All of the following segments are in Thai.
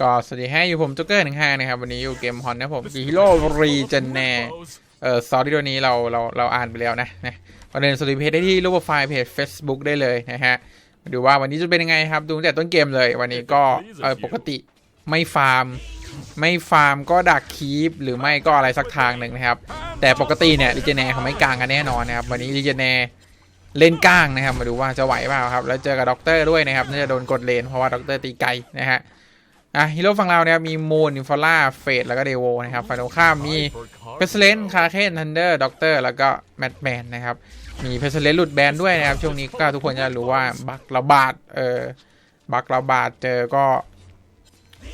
ก็สวัสดีให้อยู่ผมจ็กเกอร์หนึ่งห้านะครับ วันนี้อยู่เกมฮอนนะผมฮีโร่รีเจนแนเอ่อซอรี่ตัวนี้เราเราเราอ่านไปแล้วนะนะประเด็นสตรีมเพจได้ที่รูปโปรไฟล์เพจ Facebook ได้เลยนะฮะมาดูว่าวันนี้จะเป็นยังไงครับ ดูตั้งแต่ต้นเกมเลย วันนี้ก็เออปกติไม่ฟาร์ม ไม่ฟาร์มก็ดักคีปหรือไม่ก็อะไรสักทางหนึ่งนะครับ แต่ปกติเนี่ยรีเจเนเขาไม่กลางกันแน่นอนนะครับ วันนี้รีเจเนเล่นก้างนะครับ มาดูว่าจะไหวเปล่าครับ แล้วเจอกับด็อกเตอร์ด้วยนะครับน่าจะโดนกดเลนเพราะว่าด็อกเตอร์ตีไกลนะฮะ อะฮีโร่ฝั่งเราเนี่ยมีมูนอินฟอล่าเฟดแล้วก็เดโวนะครับฝั่งตรงข้ามมีเพสเลนคาเคนทันเดอร์ด็อกเตอร์แล้วก็แมทแมนนะครับมีเพสเลนหลุดแบนด้วยนะครับช่วงนี้ก็ทุกคนจะรู้ว่าบักระบาดเออบักระบาดเจอก็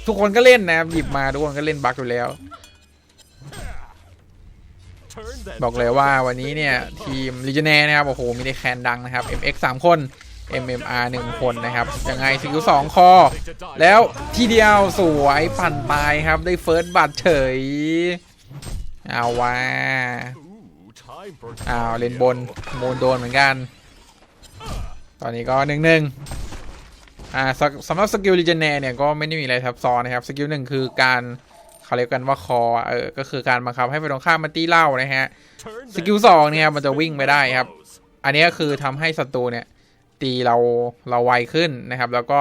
ทุกคนก็เล่นนะครับหยิบมาทุกคนก็เล่นบักอยู่แล้ว บอกเลยว่าวันนี้เนี่ยทีมลิเจเน่นะครับโอ้โหมีได้แคนดังนะครับ MX 3 คน MMR 1 คนนะครับ ยังไงสกิล2คอ แล้วทีเดียวสวยปั่นตายครับ ได้เฟิร์สบัตเฉย เอาว่าอ้าวเลนบนโมนโดนเหมือนกัน ตอนนี้ก็หนึ่งหนึ่งอ่าสำหรับสกิลลิเจเนเนี่ยก็ไม่ได้มีอะไรซับซ้อนนะครับสกิลหนึ่งคือการเขาเรียกกันว่าคอเออก็คือการบังคับให้ไปตรงข้ามมาตีเล่านะฮะสกิลสองเนี่ยมันจะวิ่งไปได้ครับ อันนี้ก็คือทำให้ศัตรูเนี่ย ตีเราเราไวขึ้นนะครับ แล้วก็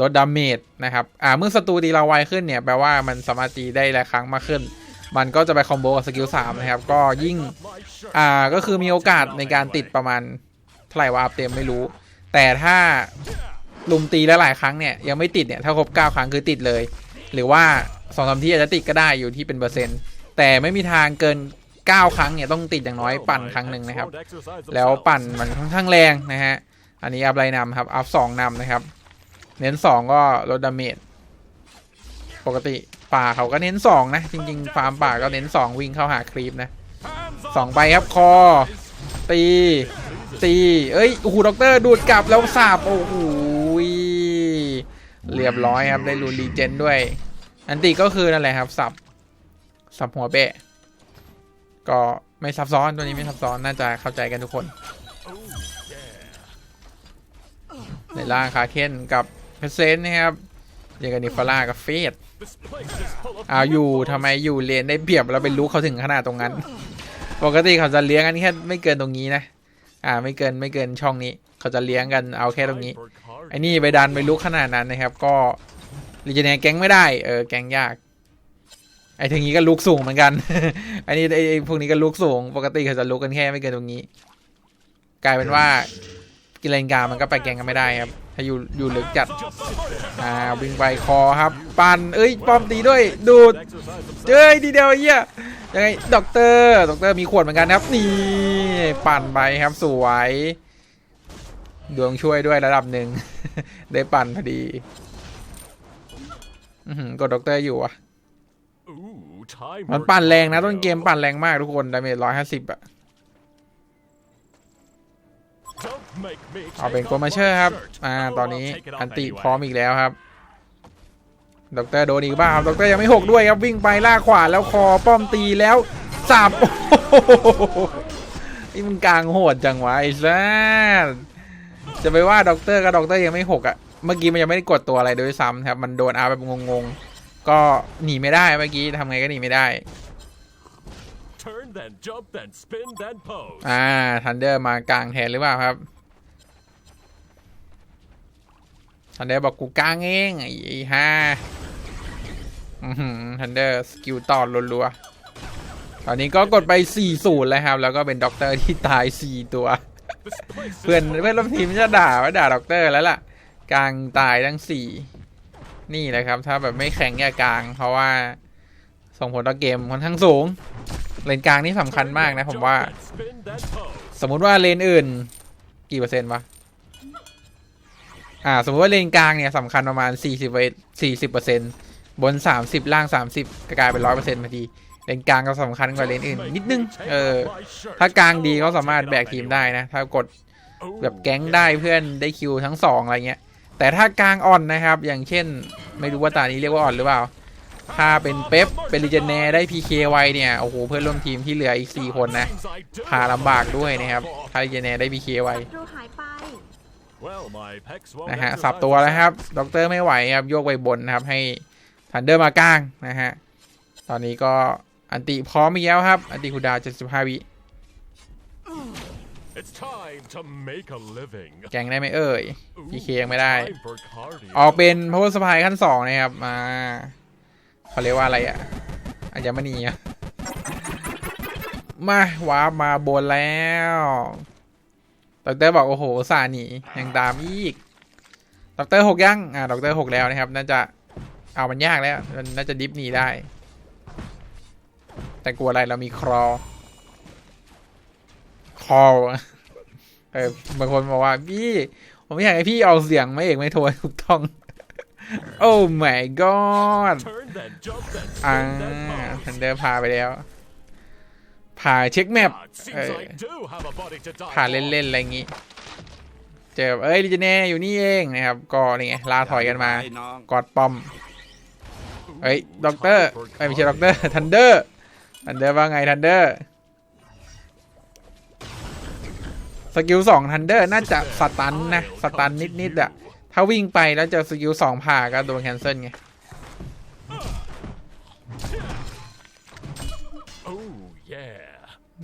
ลดดาเมจนะครับ อ่าเมื่อศัตรูตีเราไวขึ้นเนี่ยแปลว่ามันสามารถตีได้หลายครั้งมากขึ้น มันก็จะไปคอมโบกับสกิลสามนะครับ ก็ยิ่ง อ่าก็คือมีโอกาสในการติดประมาณเท่าไหร่ว่าอัพเต็มไม่รู้ แต่ถ้าลุมตีแล้วหลายครั้งเนี่ยยังไม่ติดเนี่ยถ้าครบ 9 ครั้งคือติดเลย หรือว่าสองสามที่อาจจะติดก็ได้อยู่ที่เป็นเปอร์เซ็นต์ แต่ไม่มีทางเกิน 9 ครั้งเนี่ยต้องติดอย่างน้อยปั่นครั้งหนึ่งนะครับ แล้วปั่นมันค่อนข้างแรงนะฮะ อันนี้อัพไรนำครับ อัพสองนำนะครับ เน้นสองก็ลดดาเมจ ปกติป่าเขาก็เน้นสองนะ จริง ๆ ฟาร์มป่าก็เน้นสองวิ่งเข้าหาครีปนะสองไปครับคอ ตี ตี เอ้ย โอ้โห ด็อกเตอร์ดูดกลับแล้วสาบ โอ้โห เรียบร้อยครับ ได้รูนรีเจนด้วย อันตีก็คือนั่นแหละครับ สับ สับหัวเบะ ก็ไม่ซับซ้อนตัวนี้ไม่ซับซ้อน น่าจะเข้าใจกันทุกคน ในล่างคาเคนกับเพเซนนะครับยังกับนิฟาร่ากับเฟสเอาอยู่ทำไมอยู่เลนได้เปรียบแล้วเป็นลูกเขาถึงขนาดตรงนั้น ปกติเขาจะเลี้ยงกันแค่ไม่เกินตรงนี้นะอ่าไม่เกินไม่เกินช่องนี้ เขาจะเลี้ยงกันเอาแค่ตรงนี้ไอ้นี่ไปดันไปลุกขนาดนั้นนะครับ ก็รีเจเนแก๊งไม่ได้เออแก๊งยากไอ้ทีนี้ก็ลุกสูงเหมือนกันไอ้นี่ไอ้ไอ้พวกนี้ก็ลุกสูง ปกติเขาจะลุกกันแค่ไม่เกินตรงนี้ กลายเป็นว่า กิเลนกามันก็ไปแกงกันไม่ได้ครับ ถ้าอยู่อยู่ลึกจัด อ่าวิ่งไปคอครับ ปันเอ้ยป้อมตีด้วย ดูดเจ้ยทีเดียวไอ้เหี้ยยังไงด็อกเตอร์ด็อกเตอร์มีขวดเหมือนกันครับ นี่ปั่นไปครับสวย ดวงช่วยด้วยระดับหนึ่ง ได้ปั่นพอดีอื้อหือกดด็อกเตอร์อยู่อะมันปั่นแรงนะต้นเกมปั่นแรงมากทุกคนดาเมจร้อยห้าสิบอะ เอาเป็นโกมาเชอร์ครับ อ่า ตอนนี้อันติพร้อมอีกแล้วครับด็อกเตอร์โดนอีกบ้างครับด็อกเตอร์ยังไม่หกด้วยครับ วิ่งไปลากขวาแล้วคอป้อมตีแล้วสับโอ้โหนี่มันกลางโหดจังวะไอ้ซ่าจะไปว่าด็อกเตอร์กับด็อกเตอร์ยังไม่หกอะเมื่อกี้มันยังไม่ได้กดตัวอะไรโดยซ้ำครับ มันโดนอาแบบงงๆ ก็หนีไม่ได้เมื่อกี้ทำไงก็หนีไม่ได้ then jump then spin then pose. อ่าทันเดอร์มากลางแทนหรือเปล่าครับทันเดอร์บอกกูกลางเองไอ้ไอ้ห่าทันเดอร์สกิลต่อรัวๆตอนนี้ก็กดไป4-0แล้วครับ แล้วก็เป็นด็อกเตอร์ที่ตาย 4 ตัว This place is เพื่อนเพื่อนร่วมทีมจะด่าว่าด่าด็อกเตอร์แล้วล่ะ กลางตายทั้ง 4 นี่แหละครับ ถ้าแบบไม่แข็งอย่ากลาง เพราะว่า ส่งผลต่อเกมค่อนข้างสูง เลนกลางนี่สำคัญมากนะผมว่า Jump then spin then pose. สมมุติว่าเลนอื่น กี่เปอร์เซ็นต์วะอ่า สมมติว่าเลนกลางเนี่ยสำคัญประมาณ 40เป40เปอร์เซ็นต์บน 30 ล่าง 30ก็กลายเป็น100เปอร์เซ็นต์พอดี เลนกลางก็สำคัญกว่าเลนอื่น นิดนึง เออ ถ้ากลางดีเขาสามารถแบกทีมได้นะ ถ้ากดแบบแก๊งได้เพื่อนได้คิวทั้งสองอะไรเงี้ย แต่ถ้ากลางอ่อนนะครับ อย่างเช่น ไม่รู้ว่าตานี้เรียกว่าอ่อนหรือเปล่า ถ้าเป็นเป๊ปเป็นลิเจเน่ได้ PK ไวเนี่ย โอ้โห เพื่อนร่วมทีมที่เหลืออีก 4 คนนะพาลำบากด้วยนะครับ ถ้าลิเจเน่ได้ PK ไวดูหายไป Well, my pecs won't นะฮะ สับตัวแล้วครับ ด็อกเตอร์ไม่ไหวครับ โยกไปบนนะครับ ให้ทันเดอร์มากลางนะฮะ ตอนนี้ก็อันติพร้อมอีกแล้วครับ อันติคูดาว75 วิแกงได้ไหมเอ่ย PK ยังไม่ได้ ออกเป็น power supply ขั้นสองนะครับ มา เขาเรียกว่าอะไรอะอัญมณีอะมาวาร์ปมาบนแล้วดรบอกโอ้โหสาหนียังตามอีกดรหกยังอ่าดรหกแล้วนะครับ น่าจะเอามันยากแล้วมันน่าจะดิฟหนีได้ แต่กลัวอะไรเรามีครอคอเออบางคนบอกว่าพี่ ผมไม่อยากให้พี่ออกเสียงไม่เอกไม่โทรถูกต้อง โอ้ my god Turn then jump then อ่า spin then pose. ทันเดอร์พาไปแล้ว พาเช็คแมป Ah, it เอ seems อ I do have a body to die พา for. เล่นๆอะไรอย่างงี้ เจอเอ้ยลิเจเน่อยู่นี่เองนะครับ ก็นี่ไงลาถอยกันมาไอ้น้องกอดป้อม เฮ้ยด็อกเตอร์ Time for เอ้ยไม่ใช่ด็อกเตอร์ทันเดอร์ทันเดอร์ว่าไงทันเดอร์สกิลสองทันเดอร์น่าจะสตันนะ สตันนิดๆอะ ถ้าวิ่งไปแล้วเจอสกิลสองผ่าก็โดนแคนเซิลไง Oh yeah.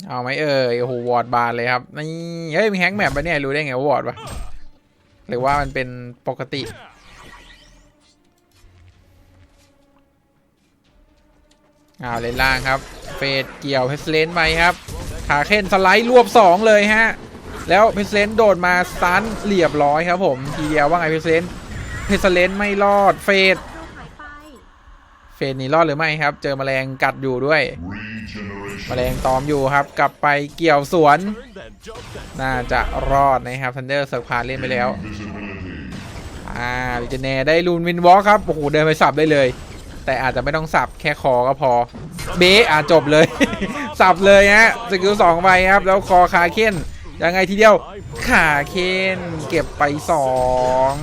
เอาไหมเอ่ยโอ้โหวอร์ดบานเลยครับนี่เฮ้ยมีแฮงแมปปะเนี่ยรู้ได้ไงว่าวอร์ดวะหรือว่ามันเป็นปกติ อ้าวเลนล่างครับ เฟดเกี่ยวเพสเลนไปครับ ขาเค้นสไลด์รวบ 2 เลยฮะ แล้วเพสเลนโดดมาสตันเรียบร้อยครับผมทีเดียวว่าไงเพสเลนเพสเลนไม่รอดเฟดเฟดนี่รอดหรือไม่ครับ เจอแมลงกัดอยู่ด้วย แมลงตอมอยู่ครับ กลับไปเกี่ยวสวน น่าจะรอดนะครับทันเดอร์เซิร์พาเล่นไปแล้วอ่าลิเจเน่ได้ลูนวินวอลครับโอ้โหเดินไปสับได้เลย แต่อาจจะไม่ต้องสับแค่คอก็พอ เบะอะจบเลย สับเลยฮะสกิลสองไปครับ แล้วคอคาเค้น ยังไงทีเดียว ขาเค้นเก็บไปสอง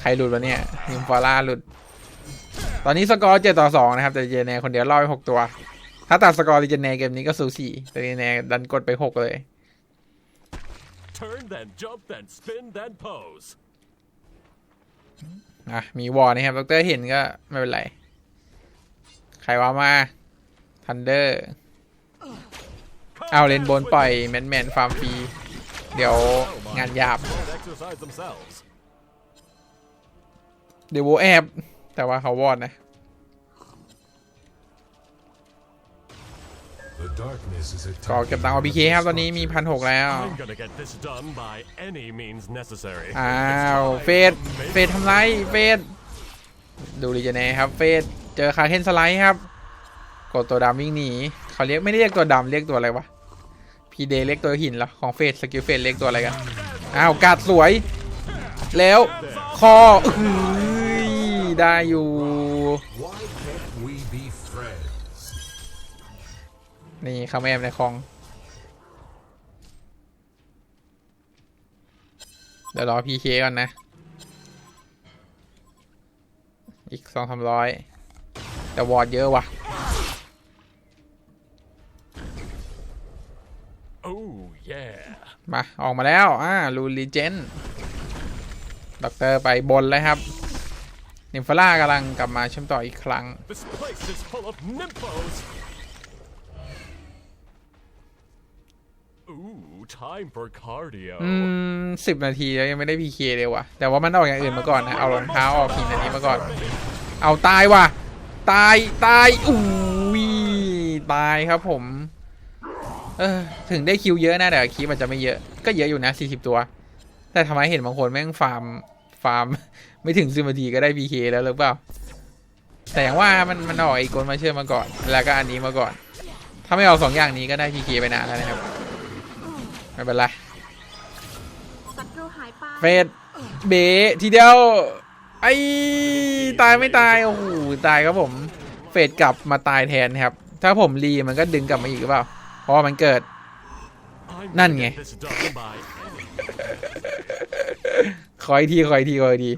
ใครหลุดวะเนี่ยนิมฟอร่าหลุด ตอนนี้สกอร์เจ็ดต่อสองนะครับแต่ลิเจเน่คนเดียวล่อไปหกตัว ถ้าตัดสกอร์ลิเจเน่เกมนี้ก็สูสีแต่ลิเจเน่ดันกดไปหกเลย Turn then jump then spin then pose. อะ มีวอร์นะครับดรเห็นก็ไม่เป็นไร ใครว่ามาทันเดอร์ เอาเลนบนปล่อยแมนแมนฟาร์มฟรีเดี๋ยวงานหยาบ Won't exercise themselves. เดี๋ยวโวแอบ แต่ว่าเขาวอดนะ ก็เก็บตังค์เอาพีเคครับ ตอนนี้มีพันหกแล้ว I'm gonna get this done by any means necessary. อ้าว เฟดเฟดทำไร เฟดดูดีเจเน่ครับ เฟดเจอคาเทนสไลด์ครับ กดตัวดำวิ่งหนี เขาเรียกไม่ได้เรียกตัวดำเรียกตัวอะไรวะ พีเดเรียกตัวหินเหรอของเฟดสกิลเฟดเรียกตัวอะไรกันอ้าวกัดสวย แล้วคออได้อยู่นี่คาแมมในคลองเดี๋ยวรอพีเคก่อนนะ อีกสองสามร้อยแต่วอร์ดเยอะว่ะ Oh yeah. มา ออกมาแล้วอ่าลูลีเจนด็อกเตอร์ไปบนเลยครับนิมฟล่ากำลังกลับมาเชื่อมต่ออีกครั้ง This place is full of nymphos. Ooh, time for cardio. อืมสิบนาทีแล้วยังไม่ได้พีเคเลยว่ะ แต่ว่ามันออกอย่างอื่นมาก่อนนะ เอารองเท้าออกหินอันนี้มาก่อน เอาตายว่ะ ตายตายอุ้ยตายครับผม เออถึงได้คิวเยอะนะแต่คิวอาจจะไม่เยอะก็เยอะอยู่นะ40ตัว แต่ทำไมเห็นบางคนแม่งฟาร์มฟาร์ม ไม่ถึงสิบนาทีก็ได้พีเคแล้วหรือเปล่าแต่อย่างว่ามันมันออกไอ้กลมาเชื่อมมาก่อน แล้วก็อันนี้มาก่อน ถ้าไม่เอาสองอย่างนี้ก็ได้พีเคไปนานแล้วนะครับไม่เป็นไรเฟดเบทีเดียวไอ้ตายไม่ตายโอ้โหตายครับผม เฟดกลับมาตายแทนครับ ถ้าผมรีมันก็ดึงกลับมาอีกหรือเปล่า เพราะว่ามันเกิด I'm None gonna nghe. get this done by any คอยทีคอยทีคอยที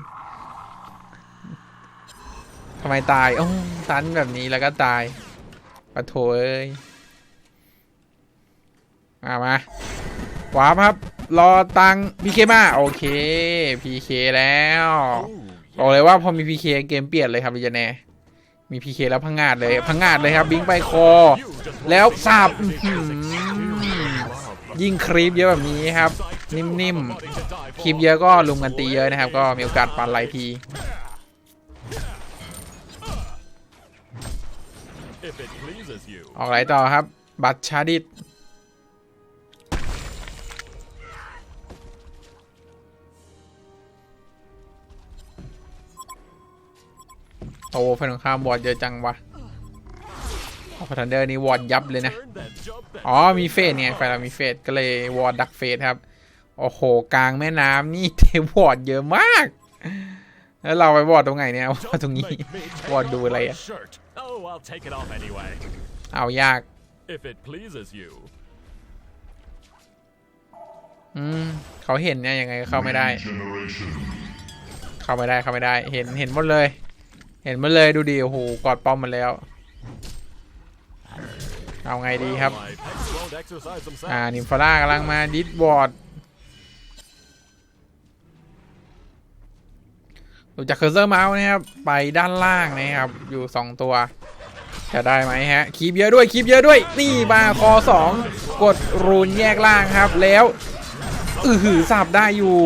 ทำไมตายโอ้ตันแบบนี้แล้วก็ตายปะโถเอ้ยมามาวาร์ปครับ รอตังพีเคมา โอเคพีเคแล้ว Oh บอกเลยว่าพอมี PK เกมเปลี่ยนเลยครับลีเจเน่ มีพีเคแล้วพังงาดเลยพังงาดเลยครับบิงไปคอ แล้วสับยิ่งครีปเยอะแบบนี้ครับ นิ่มๆครีปเยอะก็ลุมกันตีเยอะนะครับ ก็มีโอกาสปันหลายทีออกไหลต่อครับ บัตชาดิต โอ้แฟนของข้ามวอร์ดเยอะจังวะเอาพันเดอร์นี่วอร์ดยับเลยนะ Turn then jump then อ๋อมีเฟสเนี่ยไฟเรามีเฟสก็เลยวอร์ดดักเฟสครับ โอ้โหกลางแม่น้ำนี่เทวอร์ดเยอะมาก แล้วเราไปวอร์ดตรงไหนเนี่ยวอร์ดตรงนี้ Make me take วอร์ด off ดูอะไร my อะ shirt. Oh, I'll take it off anyway. เอายาก If it pleases you. อืมเขาเห็นเนี่ยยังไงก็เข้าไม่ได้ เข้าไม่ได้เข้าไม่ได้ เห็นเห็นหมดเลย เห็นมดเลยดูดิโอ้โหกอดป้อมมันแล้ว เอาไงดีครับ อ่า นิมฟาร่ากำลังมาดิสบอร์ดดูจากเคอร์เซอร์เมาส์นะครับ ไปด้านล่างนะครับ อยู่สองตัว จะได้ไหมฮะ คีบเยอะด้วย คีบเยอะด้วย นี่มาคอสองกดรูนแยกล่างครับ แล้ว อือหือสับได้อยู่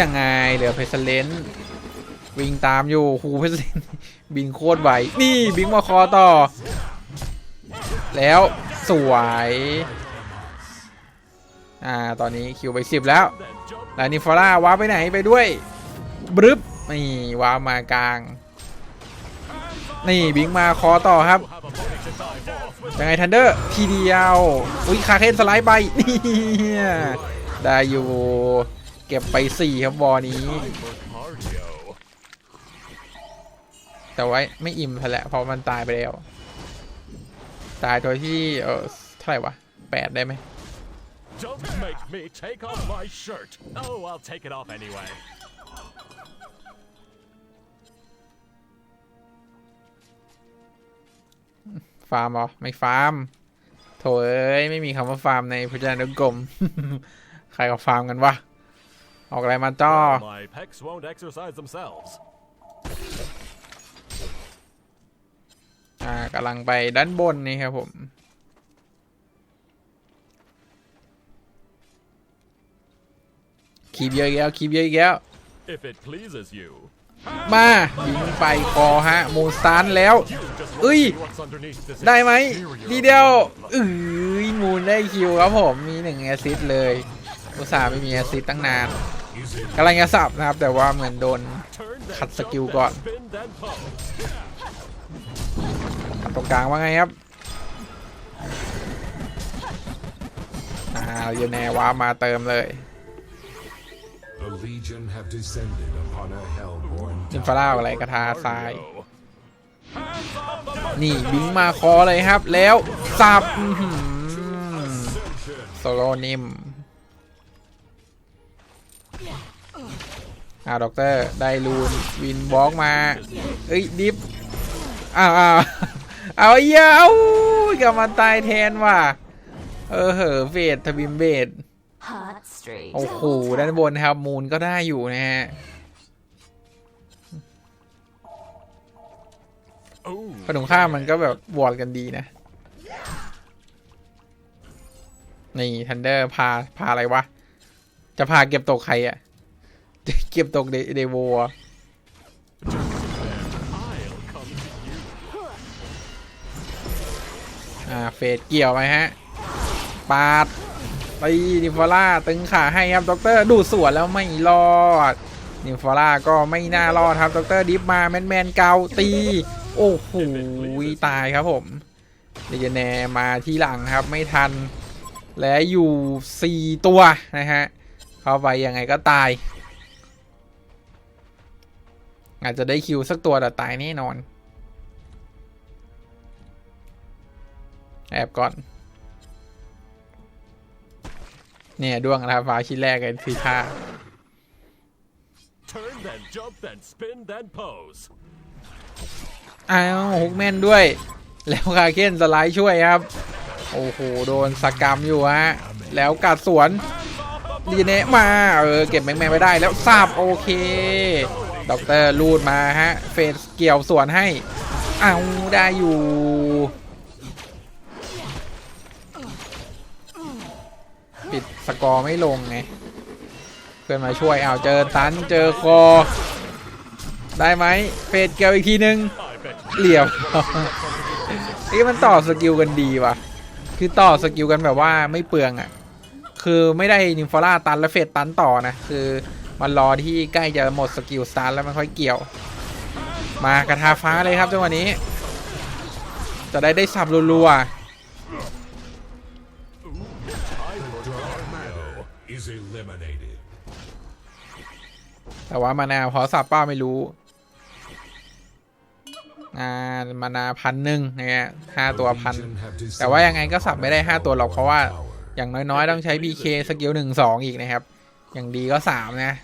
ยังไง เหลือเพสเลน วิ่งตามอยู่หูเพสเลนบินโคตรไหวนี่บิงมาคอต่อ แล้วสวยอ่าตอนนี้คิวไปสิบแล้วแล้วนิฟอร่าว้าไปไหนไปด้วยบรึบนี่ว้ามากลาง นี่บิงมาคอต่อครับยังไงทันเดอร์ทีเดียวอุ้ยคาเคนสไลด์ไปนี่ได้อยู่ เก็บไปสี่ครับบอนี้ แต่ว่าไม่อิ่มซะแล้วเพราะมันตายไปแล้ว ตายโดยที่เออเท่าไหร่วะแปดได้ไหม Don't make me take off my shirt. Oh, I'll take it off anyway. ฟาร์มเหรอ ไม่ฟาร์มโถเอ้ย ไม่มีคำว่าฟาร์มในพจนานุกรม ใครก็ฟาร์มกันวะ ออกอะไรมาจ้อ My pecs won't exercise themselves. อ่ากำลังไปด้านบนนี่ครับผมคีบเยอะอีกแล้วคีบเยอะอีกแล้ว If it pleases you. มาบิงไปคอฮะมูสตันแล้ว You just Ui. want to see what's underneath this ได้ไหม exterior ดีเดียว love. อือมูนได้คิวครับผมมีหนึ่งแอสซิสต์เลยอุตส่าห์ไม่มีแอสซิสต์ตั้งนานกำลังจะสับนะครับ แต่ว่าเหมือนโดน Turn then Cut jump skill then ก่อน spin then pose. ตรงกลางว่าไงครับอ่าเยเนว้ามาเติมเลย The Legion have descended upon a hellborn จิมฟาร่าอะไรกระทาทราย Cardio. นี่บิงมาคอเลยครับ แล้วสับอื้อหือโซโลนิมอ่าด็อกเตอร์ ได้ลูน วินบล็อกมา เอ้ย ดิฟ อ้าวอ้าว เอาเหี้ยเอากลับมาตายแทนว่ะ เออเหอะเฟดทบิมเบด Hot Street. โอ้โหด้านบนนะครับมูลก็ได้อยู่นะฮะ Ooh. ขนมข้ามมันก็แบบวอร์ดกันดีนะ นี่ทันเดอร์พาพาอะไรวะ จะพาเก็บตกใครอะจะเก็บตกเดเดโวอะ อ่าเฟดเกี่ยวไหมฮะ ปาดตีนิฟอล่าตึงขาให้ครับด็อกเตอร์ดูสวนแล้วไม่รอดนิฟอล่าก็ไม่น่ารอดครับด็อกเตอร์ดิฟมาแมนแมนเกาตี โอ้โหตายครับผมเดเจแนมาที่หลังครับไม่ทัน และอยู่ 4 ตัวนะฮะ เข้าไปยังไงก็ตาย อาจจะได้คิวสักตัวแต่ตายแน่นอน แอบก่อน เนี่ยด้วงราฟ้าชิ้นแรกกันคือท่า Turn then jump then spin then pose. อ้าวฮุกแมนด้วย แล้วคาเคนสไลด์ช่วยครับ โอ้โห โดนสกรรมอยู่ฮะ แล้วกัดสวนดีเนะมา เออ เก็บแมงแมนไปได้แล้วสับโอเค ด็อกเตอร์ลูดมาฮะ เฟสเกี่ยวสวนให้ เอาได้อยู่ ปิดสกอร์ไม่ลงไงเพื่อนมาช่วยเอาเจอตันเจอคอ ได้ไหมเฟสเกี่ยวอีกทีนึงเหลี่ยมนี่มันต่อสกิลกันดีว่ะ คือต่อสกิลกันแบบว่าไม่เปลืองอะ คือไม่ได้นิมฟอร่าตันแล้วเฟสตันต่อนะ คือมันรอที่ใกล้จะหมดสกิลสตาร์แล้วมันค่อยเกี่ยว มากระทาฟ้าเลยครับจังหวะนี้ จะได้ได้สับรัว Dark eliminated. ๆแต่ว่ามานาพอสับเป้าไม่รู้อ่ามานาพันหนึ่งเนี่ยห้าตัวพัน Legion have แต่ว่ายังไง descended ก็สับไม่ได้5ตัวหรอกเพราะว่า power. อย่างน้อยๆ ต้องใช้ BK สกิลหนึ่งสองอีกนะครับ อย่างดีก็สามนะ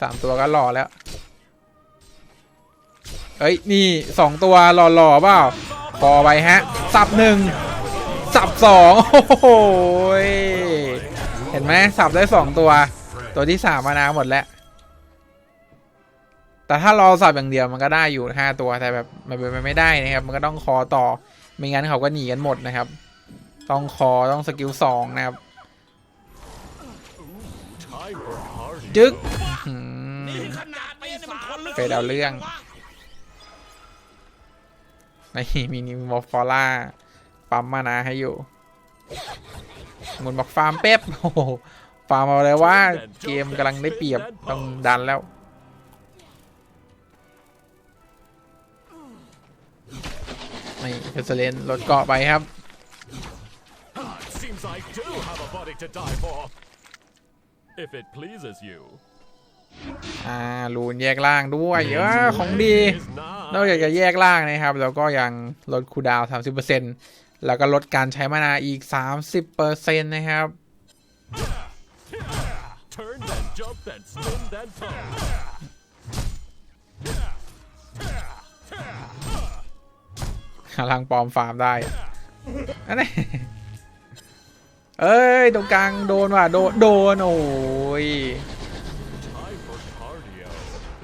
สามตัวก็หล่อแล้ว เอ้ย นี่สองตัวหล่อๆเปล่าพอไปฮะ สับหนึ่งสับสองโอ้โหย เห็นไหมสับได้สองตัว ตัวที่สามมานาหมดแล้ว แต่ถ้ารอสับอย่างเดียวมันก็ได้อยู่ห้าตัวแต่แบบมันเป็นไปไม่ได้นะครับ มันก็ต้องคอต่อ ไม่งั้นเขาก็หนีกันหมดนะครับ ต้องคอต้องสกิลสองนะครับจึ๊กเฟดเอาเรื่องในมินิมอฟฟอร่าปั๊มมานาให้อยู่ หมุนบอกฟาร์มเป๊ปโอ้โหฟาร์มเอาเลยว่าเกมกำลังได้เปรียบต้องดันแล้วนี่เพชรเลนลดเกาะไปครับ seems I do have a body to die for. If it pleases you. อ่ารูนแยกล่างด้วยเออของดี นอกจากจะแยกล่างนะครับ แล้วก็ยังลดคูดาวน์30% แล้วก็ลดการใช้มานาอีก 30%นะครับ Turn then jump then spin then turn. พลังปลอมฟาร์มได้อันนี้เอ้ย ตรงกลางโดนว่ะ โดน โดน โอ้ย Time for cardio.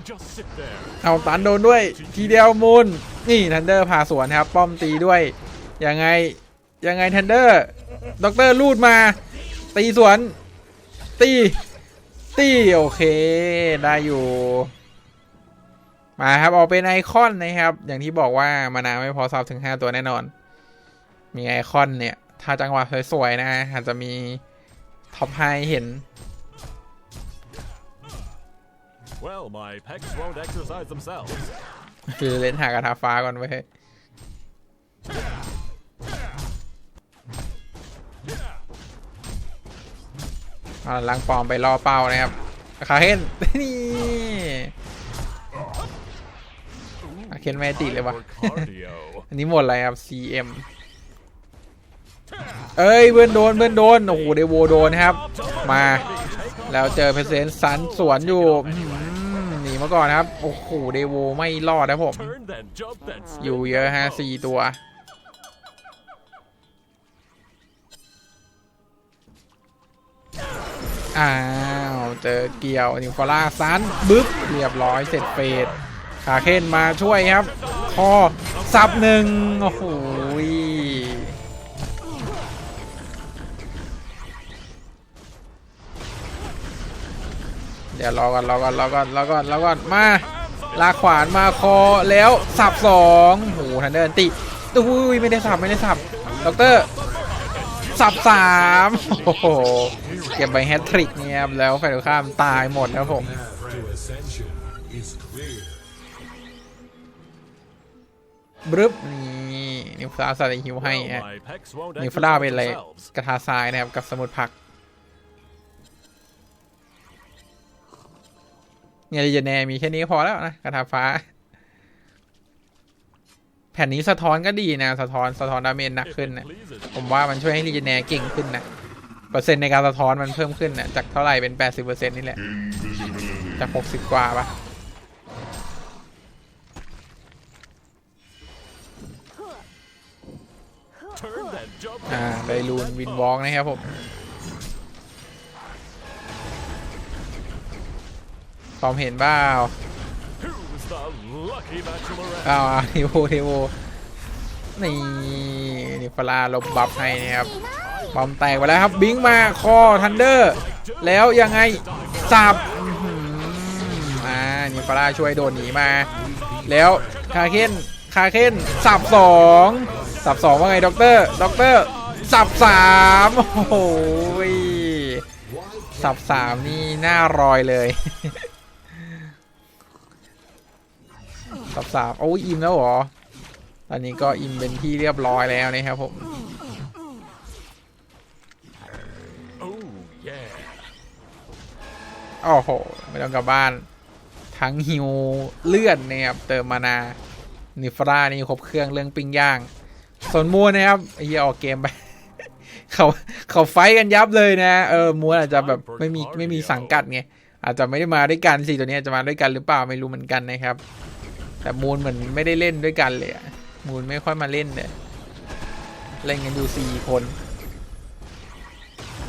Just sit there. เอาตันโดนด้วย ทีเดียวมูลนี่ทันเดอร์พาสวนครับ ป้อมตีด้วย ยังไงยังไงทันเดอร์ด็อกเตอร์ลูดมา ตีสวน ตี ตี โอเค ได้อยู่ มาครับ ออกเป็นไอคอนนะครับ อย่างที่บอกว่ามานาไม่พอซับถึง 5 ตัวแน่นอน มีไอคอนเนี่ย ถ้าจังหวะสวยๆ นะ อาจจะมีท็อปไฮเห็น Well, my pecs won't exercise themselves. คือเล่นหากระทาฟ้าก่อนไว้ เอาลังปลอมไปล่อเป้านะครับคาเคนนี่คาเคนแมติเลยวะอันนี้หมดอะไรครับ CM เอ้ยเพื่อนโดนเพื่อนโดนโอ้โหเดโวโดนครับ มา แล้วเจอเพเซนสันสวนอยู่หือหนีมาก่อนครับ โอ้โหเดโวไม่รอดนะผม อยู่เยอะฮะสี่ตัว อ้าว เจอเกี่ยวนิวฟล่าซันบึ๊บเรียบร้อยเสร็จเฟดคาเค้นมาช่วยครับคอซับหนึ่งโอ้โหเดี๋ยวรอก่อนรอก่อนรอก่อนรอก่อนรอก่อนมาลากขวานมาคอแล้วสับสองโอ้โหทันเดินติอุ้ยไม่ได้สับไม่ได้สับด็อกเตอร์ สับสามโอ้โหเก็บไปแฮตทริกเนี่ยครับแล้วแฟนตรงข้ามตายหมดครับผมบรึบนี่นิวฟลาใส่ฮิวให้ฮะนิวฟลาเป็นอะไรกระทาทรายนะครับกับสมุดผักเนี่ยลีเจเนมีแค่นี้พอแล้วนะกระทาฟ้า ผ่นนี้สะท้อนก็ดีนะ สะท้อนสะท้อนดาเมจหนักขึ้นนะผมว่ามันช่วยให้ลีเจเนเก่งขึ้นนะเปอร์เซ็นต์ในการสะท้อนมันเพิ่มขึ้นนะจากเท่าไหร่เป็น 80%นี่แหละ จาก 60 กว่าปะอ่าไดรูนวินวอล์กนะครับผมตอมเห็นเปล่า Who's the lucky bachelorette? อ้าวอะนิโวนิโวนี่นี่ฟลาลบบัฟให้นะครับบอมแตกไปแล้วครับบิงมาคอทันเดอร์ แล้วยังไงสับอ่านี่ฟลาช่วยโดนหนีมา แล้วคาเคนคาเคนสับสองสับสองว่าไงด็อกเตอร์ด็อกเตอร์สับสามโอ้โหยสับสามนี่หน้ารอยเลย สับสามโอ้ยอิ่มแล้วหรอ ตอนนี้ก็อิ่มเป็นที่เรียบร้อยแล้วนะครับผมโอ้โห ไม่ต้องกลับบ้าน ทั้งฮิวเลือดนะครับเติมมานานิฟรานี่ครบเครื่องเรื่องปิ้งย่างส่วนมัวนะครับไอ้เหี้ยออกเกมไปเขาเขาไฟกันยับเลยนะ เออมัวอาจจะแบบไม่มีไม่มีสังกัดไงอาจจะไม่ได้มาด้วยกันสิตัวนี้จะมาด้วยกันหรือเปล่าไม่รู้เหมือนกันนะครับ แต่มูลเหมือนไม่ได้เล่นด้วยกันเลยอะมูลไม่ค่อยมาเล่นเลยเล่นกันอยู่สี่คน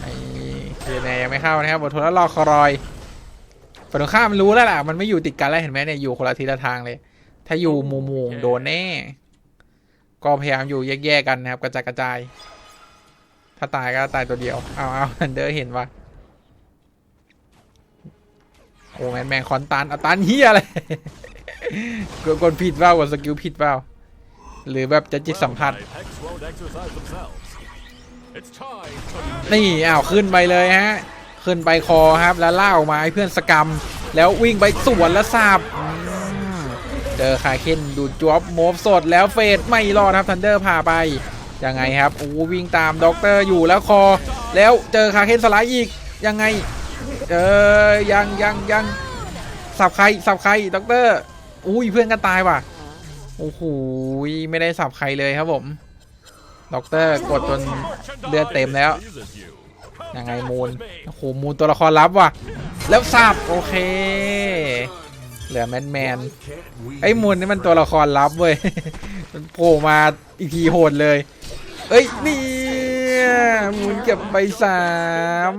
ไอ้เจเนยังไม่เข้านะครับบททนแล้วรอคอยฝั่งตรงข้ามันรู้แล้วล่ะมันไม่อยู่ติดกันแล้วเห็นไหมเนี่ยอยู่คนละทิศละทางเลย ถ้าอยู่มู่หมู่ๆโดนแน่ ก็พยายามอยู่แยกๆกันนะครับกระจายกระจาย ถ้าตายก็ตายตัวเดียวเอาเอาทันเดอร์เห็นปะโอ้แมนแมนคอนตันเอาตันเฮียอะไร กดกดผิดเปล่ากดสกิลผิดเปล่าหรือแบบจะจิตสัมผัส นี่อ้าวขึ้นไปเลยฮะ ขึ้นไปคอครับแล้วล่าออกมาให้เพื่อนสกรรม แล้ววิ่งไปสวนแล้วสับเจอคาเคนดูดจวบโมฟสดแล้วเฟดไม่รอดครับทันเดอร์พาไปยังไงครับโอ้วิ่งตามด็อกเตอร์อยู่แล้วคอ แล้วเจอคาเคนสไลด์อีกยังไงเออยังยังยังสับใครสับใครด็อกเตอร์ อุ้ยเพื่อนก็ตายว่ะโอ้โหไม่ได้สับใครเลยครับผมด็อกเตอร์กดจนเลือดเต็มแล้วยังไงมูลโอ้โหมูลตัวละครลับว่ะ แล้วสับโอเค เหลือแมนแมนไอ้มูลนี่มันตัวละครลับเว้ยมันโผล่มาอีกทีโหดเลย เอ้ยนี่มูลเก็บไปสาม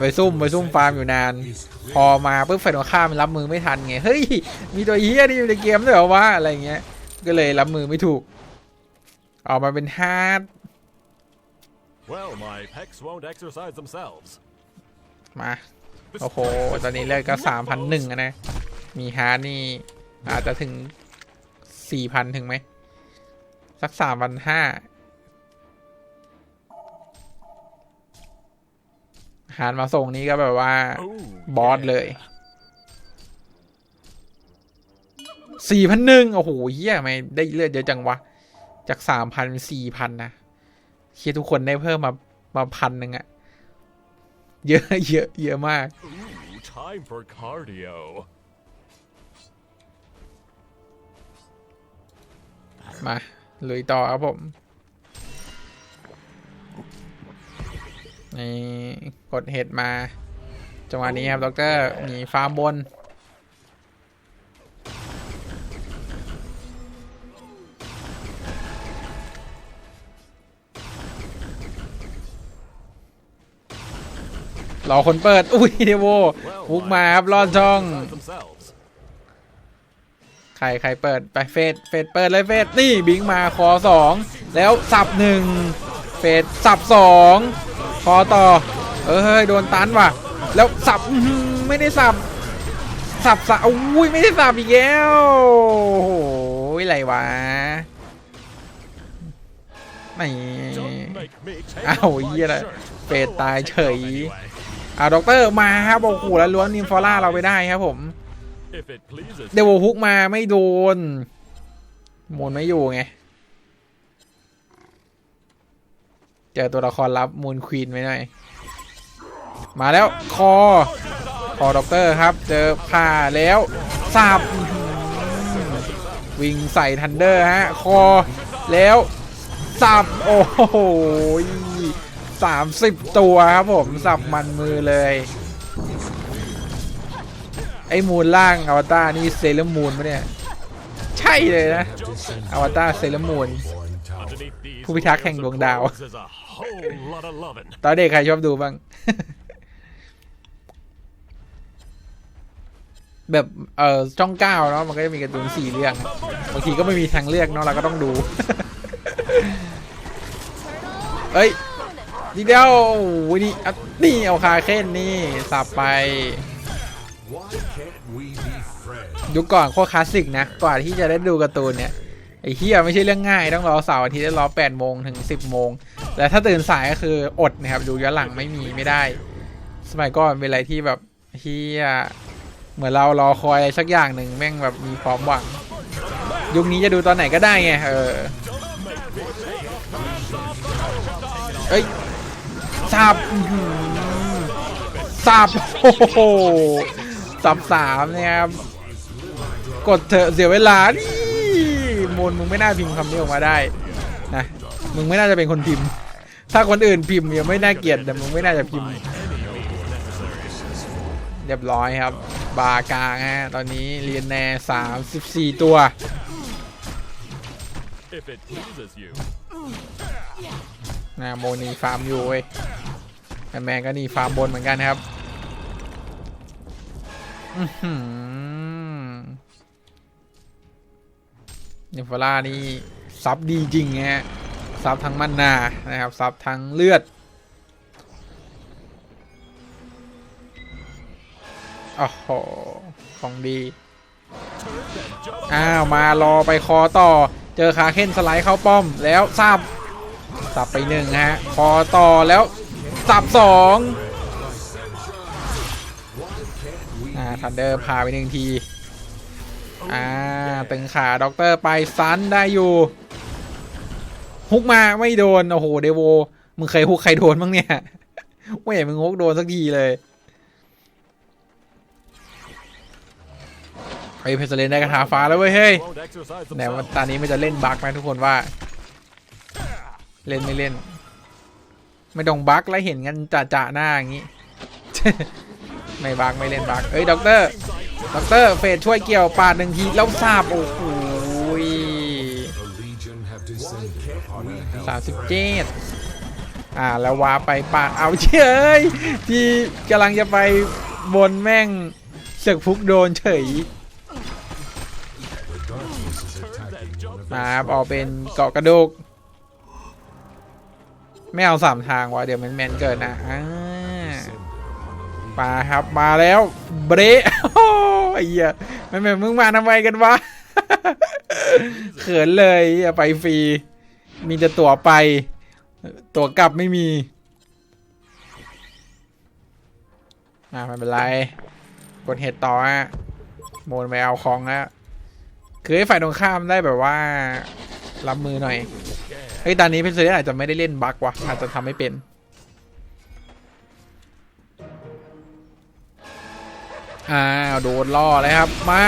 ไปซุ่มไปซุ่มฟาร์มอยู่นาน is พอมาปุ๊บไฟตรงข้ามมันรับมือไม่ทันไงเฮ้ยมีตัวเฮียนี่อยู่ในเกมด้วยเหรอวะอะไรเงี้ย ก็เลยรับมือไม่ถูก ออกมาเป็นฮาร์ด Well, my pecs won't exercise themselves. มาโอ้โห ตอนนี้เลือดก็สามพันหนึ่งนะ มีฮาร์ดนี่อาจจะถึงสี่พันถึงไหม สักสามพันห้า ฮาร์ดมาส่งนี้ก็แบบว่า Oh, บอสเลยสี่พันหนึ่งโอ้โหเฮียทำไม่ได้เลือดเยอะจังวะ จากสามพันเป็นสี่พันนะเฮียทุกคนได้เพิ่มมามาพันหนึ่งอะเยอะเยอะเยอะมาก Ooh, time for cardio. มาลุยต่อครับผม นี่กดเห็ดมา จังหวะนี้ครับด็อกเตอร์มีฟาร์มบน รอคนเปิด อุ้ยเดโวบุกมาครับรอดช่อง ใครใครเปิด ไปเฟดเฟดเปิดเลยเฟดนี่บิงมาคอสองแล้วสับหนึ่งเฟดสับสอง คอต่อ เออเฮ้ยโดนตันว่ะ แล้วสับอื้อหือไม่ได้สับ สับสับอุ้ยไม่ได้สับอีกแล้ว โอ้โหอะไรวะไม่ Don't make me take อ้าว off my เหี้ยอะไร shirt. เฟดตาย I'll เฉ take ย it off anyway. อ่าด็อกเตอร์มาครับโอ้โหแล้วล้วงนิมฟอร่าเราไปได้ครับผม If it pleases เดวฮุกมาไม่โดนมูลไม่อยู่ไง เจอตัวละครลับมูลควีนไว้หน่อยมาแล้วคอ คอด็อกเตอร์ครับ เจอผ่าแล้วสับวิ่งใส่ทันเดอร์ฮะ คอแล้วสับ โอ้โหสามสิบตัวครับผม สับมันมือเลย ไอ้มูลล่างอวตารนี่เซเลอร์มูนปะเนี่ย ใช่เลยนะ อวตารเซเลอร์มูนผู้พิทักษ์แห่งดวงดาว whole lot of lovin'. ตอนเด็กใครชอบดูบ้าง แบบเออจ้องเก้าเนาะมันก็จะมีการ์ตูนสี่เรื่อง บางทีก็ไม่มีทางเลือกเนาะเราก็ต้องดู เอ้ยดีเดียวโอ้ยนี่อะนี่เอาคาเค้นนี่สับไป Why can't we be friends? ยุคก่อนโคตรคลาสสิกนะกว่าที่จะได้ดูการ์ตูนเนี่ย ไอ้เฮียไม่ใช่เรื่องง่าย ต้องรอเสาร์อาทิตย์ได้รอ8โมงถึง10โมงแต่ถ้าตื่นสายก็คืออดนะครับดูย้อนหลังไม่มีไม่ได้ สมัยก่อนเป็นอะไรที่แบบเฮียเหมือนเรารอคอยอะไรสักอย่างหนึ่งแม่งแบบมีความหวัง ยุคนี้จะดูตอนไหนก็ได้ไงเออเอ้ยสับสับโอ้โหสับสามนี่ยครับกดเถอะเสียเวลานี่ มูลมึงไม่น่าพิมพ์คำนี้ออกมาได้นะมึงไม่น่าจะเป็นคนพิมพ์ ถ้าคนอื่นพิมพ์ยังไม่น่าเกลียดแต่มึงไม่น่าจะพิมพ์ เรียบร้อยครับ บากลางฮะตอนนี้เรียนแน่สามสิบสี่ตัว If it pleases you. นะโมนีฟาร์มอยู่เว้ยแมนแมนก็นี่ฟาร์มบนเหมือนกันครับ อือหือ เนฟล่านี่ซับดีจริงฮะซับทั้งมันนานะครับซับทั้งเลือดโอ้โหของดี อ้าว มารอไปคอต่อ เจอคาเค้นสไลด์เข้าป้อมแล้วซับสับไปหนึ่งฮะ คอต่อแล้วสับสองอ่าทันเดอร์พาไปหนึ่งที อ่าตึงขาด็อกเตอร์ไปซันได้อยู่ฮุกมาไม่โดน โอ้โห เดโว มึงเคยฮุกใครโดนบ้างเนี่ย ไม่เห็นมึงฮุกโดนสักทีเลยไอ้เพชรเลนได้กระถาฟ้าแล้วเว้ยเฮ้ย Won't exercise ไหนว่าตอนนี้มันจะเล่นบั๊กไหมทุกคนว่า เล่นไม่เล่น ไม่ต้องบั๊กแล้วเห็นกันจ่าจ่าหน้าอย่างนี้ ไม่บั๊กไม่เล่นบั๊กเอ้ยด็อกเตอร์ ด็อกเตอร์เฟดช่วยเกี่ยวปาดหนึ่งทีแล้วทราบโอ้โหสามสิบเจ็ดอ่าแล้ววาไปปาดเอาเฉยที่กำลังจะไปบนแม่งเสกฟุกโดนเฉย The darkness is attacking one of มา the ครับออกเป็นเกาะกระดูก ไม่เอาสามทางวะเดี๋ยวแมนแมนเกิดนะอ่า มาครับมาแล้วเบรโอ้ไอ้เหี้ยแมนแมนมึงมาทำไมกันวะเขินเลยอย่าไปฟรี มีแต่ตั๋วไป ตั๋วกลับไม่มีอ่าไม่เป็นไร กดเห็ดต่อฮะโมนไปเอาของฮะคือให้ฝ่ายตรงข้ามได้แบบว่ารับมือหน่อยเฮ้ตอนนี้เพนเซอร์อาจจะไม่ได้เล่นบั๊กวะอาจจะทำไม่เป็น อ้าวโดนล่อเลยครับ มา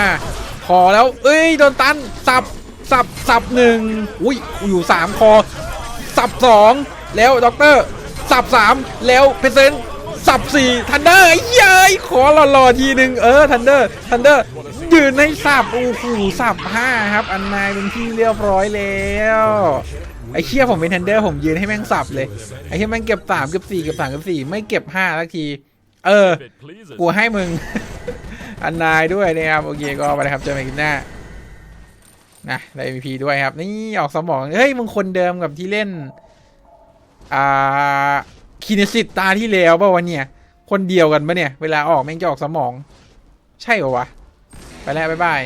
คอแล้ว เอ้ยโดนตันสับสับสับหนึ่งอุ้ยอยู่สามคอ สับสองแล้วด็อกเตอร์ สับสามแล้วเพเซนสับสี่ทันเดอร์เย้ยขอหล่อๆทีหนึ่งเออทันเดอร์ทันเดอร์ยืนให้สับโอ้โหสับห้าครับ อันนายเป็นที่เรียบร้อยแล้วไอ้เชี่ยผมเป็นทันเดอร์ผมยืนให้แม่งสับเลยไอ้เชี่ยแม่งเก็บสามเก็บสี่เก็บสามเก็บสี่ไม่เก็บห้าสักที เออ If it pleases กูให้มึง อันนายด้วยนะครับ โอเคก็ไปนะครับ เจอกันคลิปหน้า นะได้ MVP ด้วยครับ นี่ออกสมอง เฮ้ย มึงคนเดิมกับที่เล่น อ่าคีเนสิตตาที่แล้วป่าวะเนี่ย คนเดียวกันปะเนี่ย เวลาออกแม่งจะออกสมอง ใช่ปะวะ ไปแล้ว บ๊ายบาย